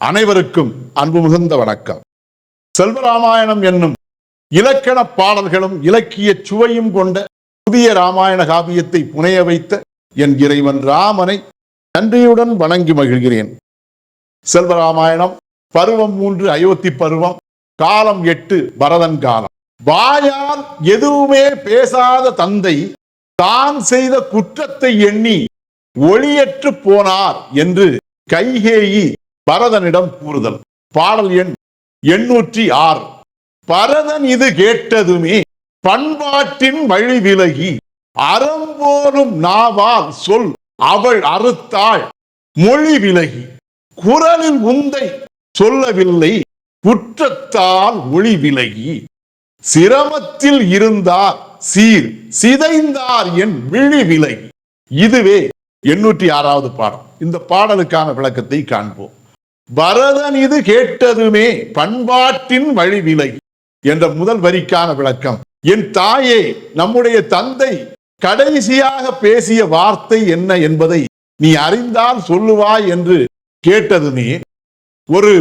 அனைவருக்கும் அன்பு மிகுந்த வணக்கம். செல்வராமாயணம் என்னும் இலக்கண பாடல்களும் இலக்கிய சுவையும் கொண்ட புதிய ராமாயண காவியத்தை புனைய வைத்த என் இறைவன் ராமனை நன்றியுடன் வணங்கி மகிழ்கிறேன். செல்வராமாயணம் பருவம் மூன்று அயோத்தி பருவம் காலம் எட்டு பரதன் காலம். வாயால் எதுவுமே பேசாத தந்தை தான் செய்த குற்றத்தை எண்ணி ஒளியற்று போனார் என்று கைகேயி பரதனிடம் கூறுதல். பாடல் எண் எண்ணூற்றி ஆறு. பரதன் இது கேட்டதுமே பண்பாட்டின் வழி விலகி அறம்போரும் நாவால் சொல் அவள் அறுத்தாள். மொழி விலகி குரலில் உந்தை சொல்லவில்லை குற்றத்தால் ஒளி விலகி சிரமத்தில் இருந்தார் சீர் சிதைந்தார் என் விழி விலகி. இதுவே எண்ணூற்றி ஆறாவது பாடம். இந்த பாடலுக்கான விளக்கத்தை காண்போம். பரதன் இது கேட்டதுமே பண்பாட்டின் வழி என்ற முதல் வரிக்கான விளக்கம். என் தாயே நம்முடைய தந்தை கடைசியாக பேசிய வார்த்தை என்ன என்பதை நீ அறிந்தால் சொல்லுவாய் என்று கேட்டதுமே ஒரு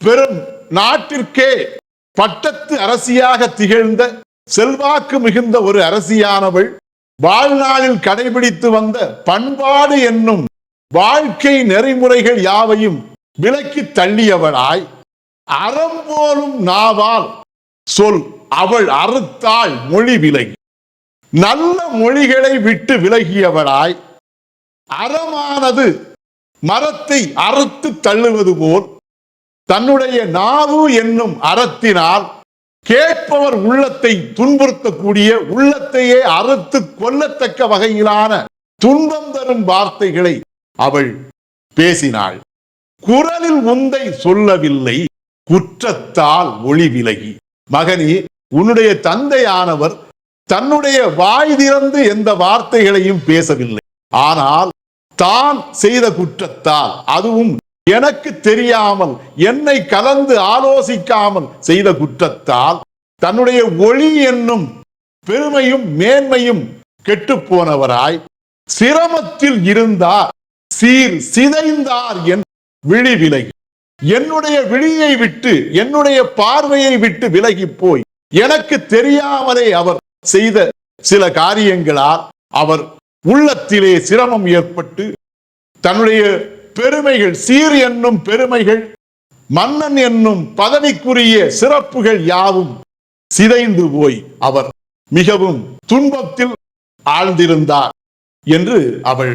பெரும் நாட்டிற்கே பட்டத்து அரசியாக திகழ்ந்த செல்வாக்கு மிகுந்த ஒரு அரசியானவள் வாழ்நாளில் கடைபிடித்து வந்த பண்பாடு என்னும் வாழ்க்கை நெறிமுறைகள் யாவையும் விலக்கி தள்ளியவளாய் அறம் போலும் நாவால் சொல் அவள் அறுத்தாள் மொழி விலகி. நல்ல மொழிகளை விட்டு விலகியவளாய் அறமானது மரத்தை அறுத்து தள்ளுவது போல் தன்னுடைய நாவு என்னும் அறத்தினால் கேட்பவர் உள்ளத்தை துன்புறுத்தக்கூடிய உள்ளத்தையே அறுத்து கொல்லத்தக்க வகையிலான துன்பம் தரும் வார்த்தைகளை அவள் பேசினாள். குரலில் உந்தை சொல்லவில்லை குற்றத்தால் ஒளி விலகி. மகனே உன்னுடைய தந்தையானவர் தன்னுடைய வாய் திறந்து எந்த வார்த்தைகளையும் பேசவில்லை. ஆனால் தான் செய்த குற்றத்தால் அதுவும் எனக்கு தெரியாமல் என்னை கலந்து ஆலோசிக்காமல் செய்த குற்றத்தால் தன்னுடைய ஒளி என்னும் பெருமையும் மேன்மையும் கெட்டுப் போனவராய் சிரமத்தில் இருந்தார் சீர் சிதைந்தார் என் விழி விலகி என்னுடைய விழியை விட்டு என்னுடைய பார்வையை விட்டு விலகி போய் எனக்கு தெரியாமலே அவர் செய்த சில காரியங்களால் அவர் உள்ளத்திலே சிரமம் ஏற்பட்டு தன்னுடைய பெருமைகள் சீர் என்னும் பெருமைகள் மன்னன் என்னும் பதவிக்குரிய சிறப்புகள் யாவும் சிதைந்து போய் அவர் மிகவும் துன்பத்தில் ஆழ்ந்திருந்தார் என்று அவள்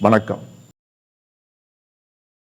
வணக்கம்.